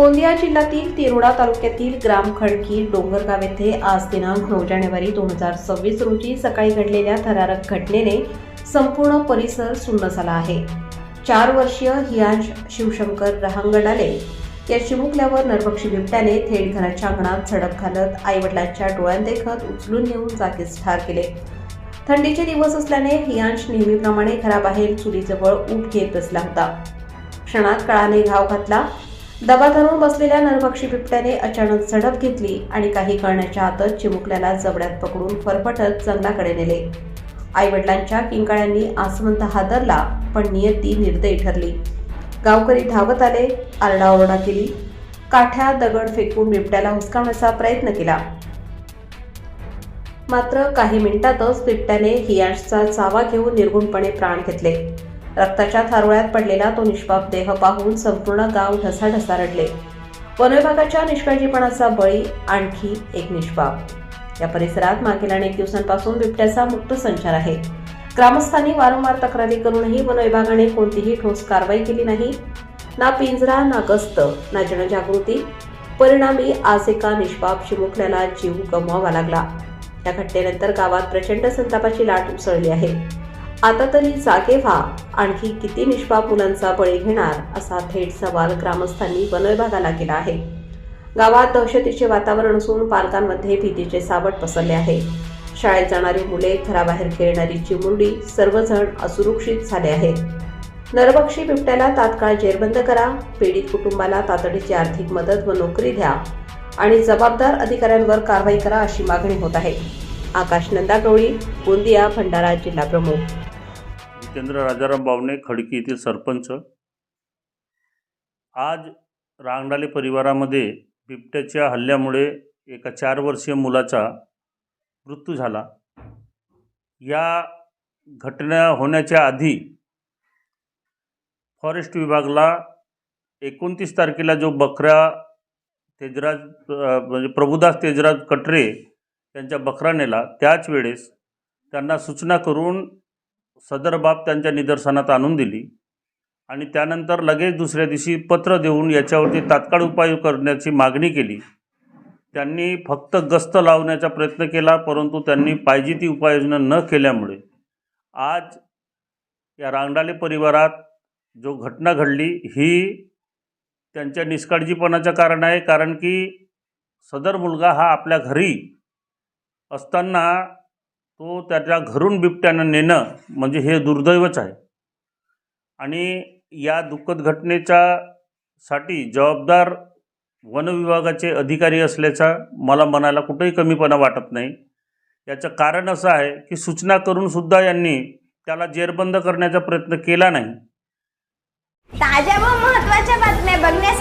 गोंदिया जिल्ह्यातील तिरोडा तालुक्यातील ग्राम खडकी डोंगरगाव येथे आज दिनांक नऊ जानेवारी दोन हजार सव्वीस रोजी सकाळी घडलेल्या थरारक घटनेने संपूर्ण परिसर सुन्न झाला आहे. चार वर्षीय हियांश शिवशंकर रहांगडाले या चिमुकल्यावर नरभक्षी बिबट्याने थेट घराच्या अंगणात झडप घालत आईवडिलांच्या डोळ्यांदेखत उचलून नेऊन जागीच ठार केले. थंडीचे दिवस असल्याने हियांश नेहमीप्रमाणे घराबाहेर चुलीजवळ ऊट घेत बसला होता. क्षणात कळाने घाव घातला. दबा धरून बसलेल्या नरभक्षी बिबट्याने अचानक झडप घेतली आणि काही कळण्याच्या आतच चिमुकल्याला जबड्यात पकडून फरफटत जंगलाकडे नेले. आईवडिलांच्या किंकाळ्यांनी आसमंत हादरला पण नियती निर्दयी ठरली. गावकरी धावत आले आरडाओरडा केली. काठ्या दगड फेकून बिबट्याला हुसकावण्याचा प्रयत्न केला. मात्र काही मिनिटातच बिबट्याने हियाशचा चावा घेऊन निर्गुणपणे प्राण घेतले. रक्ताच्या थारोळ्यात पडलेला तो निष्पाप देह पाहून संपूर्ण गाव ढसाढसा रडले. वनविभागाच्या निष्काळजीपणाचा बळी आणखी एक निष्पाप. या परिसरात मागील अनेक दिवसांपासून बिबट्याचा मुक्त संचार आहे. ग्रामस्थांनी वारंवार तक्रारी करूनही वनविभागाने कोणतीही ठोस कारवाई केली नाही. ना पिंजरा ना गस्त ना जनजागृती. परिणामी आज एका निष्पाप चिमुकल्याला जीव गमवावा लागला. या घटनेनंतर गावात प्रचंड संतापाची लाट उसळली आहे. आता तरी जागे व्हा. आणखी किती निष्पाप मुलांचा बळी घेणार असा थेट सवाल ग्रामस्थांनी वनविभागाला केला आहे. गावात दहशतीचे वातावरण असून पालकांमध्ये भीतीचे सावट पसरले आहे. शाळेत जाणारी मुले घराबाहेर खेळणारी चिमुरडी सर्वजण असुरक्षित झाले आहेत. नरभक्षी बिबट्याला तात्काळ जेरबंद करा. पीडित कुटुंबाला तातडीची आर्थिक मदत व नोकरी द्या. आणि जबाबदार अधिकाऱ्यांवर कारवाई करा अशी मागणी होत आहे. आकाश नंदा गवळी गोंदिया भंडारा जिल्हा प्रमुख. जितेंद्र राजाराम बावणे खडकी येथील सरपंच. आज रांगडाले परिवारामध्ये बिबट्याच्या हल्ल्यामुळे एका चार वर्षीय मुलाचा मृत्यू झाला. या घटना होण्याच्या आधी फॉरेस्ट विभागला एकोणतीस तारखेला जो बकरा तेजराज म्हणजे प्रभुदास तेजराज कटरे यांच्या बकरा नेला त्याच वेळेस त्यांना सूचना करून सदर बाब त्यांच्या निदर्शनात आणून दिली आणि त्यानंतर लगेच दुसऱ्या दिवशी पत्र देऊन याच्यावरती तात्काळ उपाय करण्याची मागणी केली. त्यांनी फक्त गस्त लावण्याचा प्रयत्न केला परंतु त्यांनी पाहिजे ती उपाययोजना न केल्यामुळे आज या रांगडाले परिवारात जो घटना घडली ही त्यांच्या निष्काळजीपणाचं कारण आहे कारण की सदर मुलगा हा आपल्या घरी असताना तो त्याच्या घरून बिबट्यानं नेणं म्हणजे हे दुर्दैवच आहे. आणि या दुःखद घटनेच्या साठी जबाबदार वनविभागाचे अधिकारी असल्याचा मला मनाला कुठेही कमीपणा वाटत नाही. याचं कारण असं आहे की सूचना करूनसुद्धा यांनी त्याला जेरबंद करण्याचा प्रयत्न केला नाही. ताज्या व महत्त्वाच्या बातम्या बघण्यासाठी